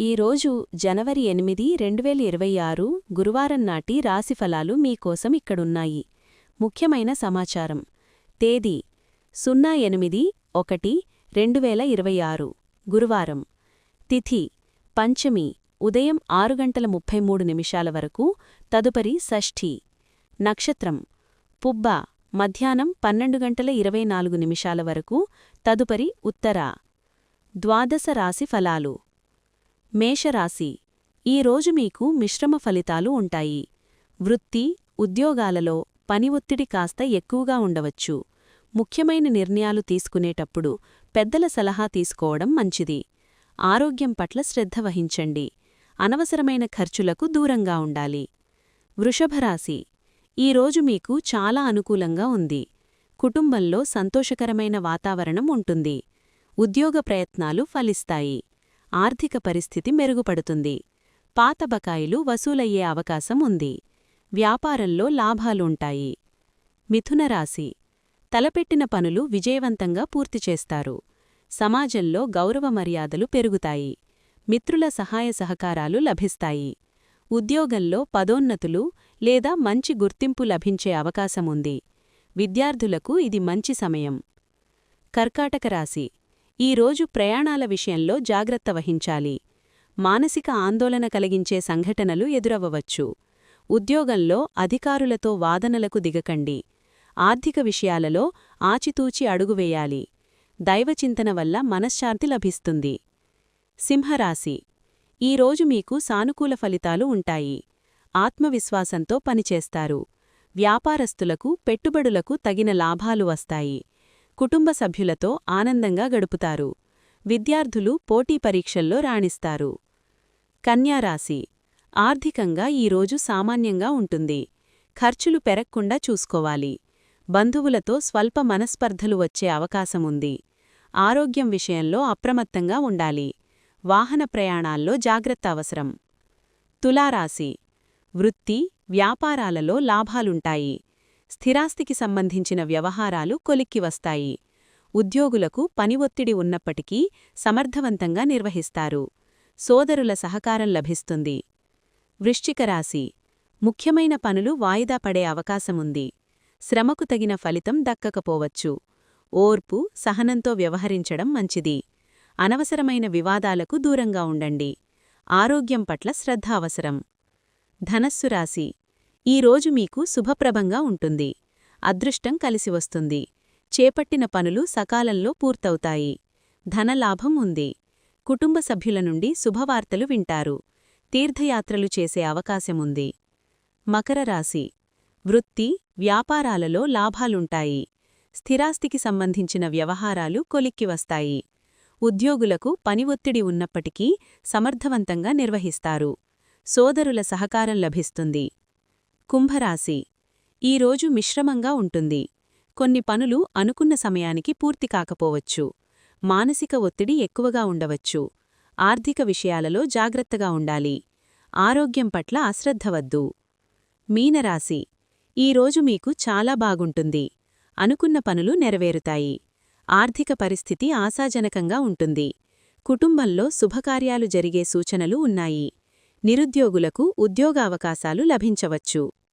ఈరోజు జనవరి ఎనిమిది రెండువేల ఇరవై ఆరు గురువారం నాటి రాశిఫలాలు మీకోసం ఇక్కడున్నాయి. ముఖ్యమైన సమాచారం. తేదీ సున్నా ఎనిమిది ఒకటి రెండువేల ఇరవై ఆరు. గురువారం. తిథి పంచమి ఉదయం ఆరు గంటల ముప్పై మూడు నిమిషాల వరకు తదుపరి షష్ఠి. నక్షత్రం. పుబ్బ మధ్యాహ్నం పన్నెండు గంటల ఇరవై నాలుగు నిమిషాల వరకు తదుపరి ఉత్తర. ద్వాదశ రాశి ఫలాలు. మేషరాశి. ఈరోజు మీకు మిశ్రమ ఫలితాలు ఉంటాయి. వృత్తి ఉద్యోగాలలో పని ఒత్తిడి కాస్త ఎక్కువగా ఉండవచ్చు. ముఖ్యమైన నిర్ణయాలు తీసుకునేటప్పుడు పెద్దల సలహా తీసుకోవడం మంచిది. ఆరోగ్యం పట్ల శ్రద్ధ వహించండి. అనవసరమైన ఖర్చులకు దూరంగా ఉండాలి. వృషభరాశి ఈరోజు మీకు చాలా అనుకూలంగా ఉంది. కుటుంబంలో సంతోషకరమైన వాతావరణం ఉంటుంది. ఉద్యోగ ప్రయత్నాలు ఫలిస్తాయి. ఆర్థిక పరిస్థితి మెరుగుపడుతుంది. పాత బకాయిలు వసూలయ్యే అవకాశం ఉంది. వ్యాపారంలో లాభాలుంటాయి. మిథునరాశి తలపెట్టిన పనులు విజయవంతంగా పూర్తి చేస్తారు. సమాజంలో గౌరవ మర్యాదలు పెరుగుతాయి. మిత్రుల సహాయ సహకారాలు లభిస్తాయి. ఉద్యోగంలో పదోన్నతులు లేదా మంచి గుర్తింపు లభించే అవకాశముంది విద్యార్థులకు ఇది మంచి సమయం. కర్కాటక రాశి. ఈరోజు ప్రయాణాల విషయంలో జాగ్రత్త వహించాలి. మానసిక ఆందోళన కలిగించే సంఘటనలు ఎదురవ్వచ్చు ఉద్యోగంలో అధికారులతో వాదనలకు దిగకండి. ఆర్థిక విషయాలలో ఆచితూచి అడుగువేయాలి దైవచింతన వల్ల మనశ్శాంతి లభిస్తుంది. సింహరాశి. ఈరోజు మీకు సానుకూల ఫలితాలు ఉంటాయి. ఆత్మవిశ్వాసంతో పనిచేస్తారు. వ్యాపారస్తులకు పెట్టుబడులకు తగిన లాభాలు వస్తాయి. కుటుంబ సభ్యులతో ఆనందంగా గడుపుతారు. విద్యార్థులు పోటీ పరీక్షల్లో రాణిస్తారు. కన్యారాశి ఆర్థికంగా ఈరోజు సామాన్యంగా ఉంటుంది. ఖర్చులు పెరక్కుండా చూసుకోవాలి. బంధువులతో స్వల్ప మనస్పర్ధలు వచ్చే అవకాశముంది ఆరోగ్యం విషయంలో అప్రమత్తంగా ఉండాలి. వాహన ప్రయాణాల్లో జాగ్రత్త అవసరం. తులారాశి. వృత్తి వ్యాపారాలలో లాభాలుంటాయి. స్థిరాస్తికి సంబంధించిన వ్యవహారాలు కొలిక్కి వస్తాయి. ఉద్యోగులకు పని ఒత్తిడి ఉన్నప్పటికీ సమర్థవంతంగా నిర్వహిస్తారు. సోదరుల సహకారం లభిస్తుంది. వృశ్చికరాశి ముఖ్యమైన పనులు వాయిదా పడే అవకాశముంది. శ్రమకు తగిన ఫలితం దక్కకపోవచ్చు. ఓర్పు సహనంతో వ్యవహరించడం మంచిది. అనవసరమైన వివాదాలకు దూరంగా ఉండండి. ఆరోగ్యం పట్ల శ్రద్ధ అవసరం. ధనస్సు రాశి. ఈరోజు మీకు శుభప్రభంగా ఉంటుంది. అదృష్టం కలిసి వస్తుంది. చేపట్టిన పనులు సకాలంలో పూర్తవుతాయి. ధనలాభం ఉంది. కుటుంబ సభ్యుల నుండి శుభవార్తలు వింటారు. తీర్థయాత్రలు చేసే అవకాశముంది మకర రాశి. వృత్తి వ్యాపారాలలో లాభాలుంటాయి. స్థిరాస్తికి సంబంధించిన వ్యవహారాలు కొలిక్కి వస్తాయి. ఉద్యోగులకు పని ఒత్తిడి ఉన్నప్పటికీ సమర్థవంతంగా నిర్వహిస్తారు. సోదరుల సహకారం లభిస్తుంది. కుంభరాశి. ఈరోజు మిశ్రమంగా ఉంటుంది. కొన్ని పనులు అనుకున్న సమయానికి పూర్తి కాకపోవచ్చు. మానసిక ఒత్తిడి ఎక్కువగా ఉండవచ్చు. ఆర్థిక విషయాలలో జాగ్రత్తగా ఉండాలి. ఆరోగ్యం పట్ల అశ్రద్ధవద్దు మీనరాశి. ఈరోజు మీకు చాలా బాగుంటుంది. అనుకున్న పనులు నెరవేరుతాయి. ఆర్థిక పరిస్థితి ఆశాజనకంగా ఉంటుంది. కుటుంబంలో శుభకార్యాలు జరిగే సూచనలు ఉన్నాయి. నిరుద్యోగులకు ఉద్యోగావకాశాలు లభించవచ్చు.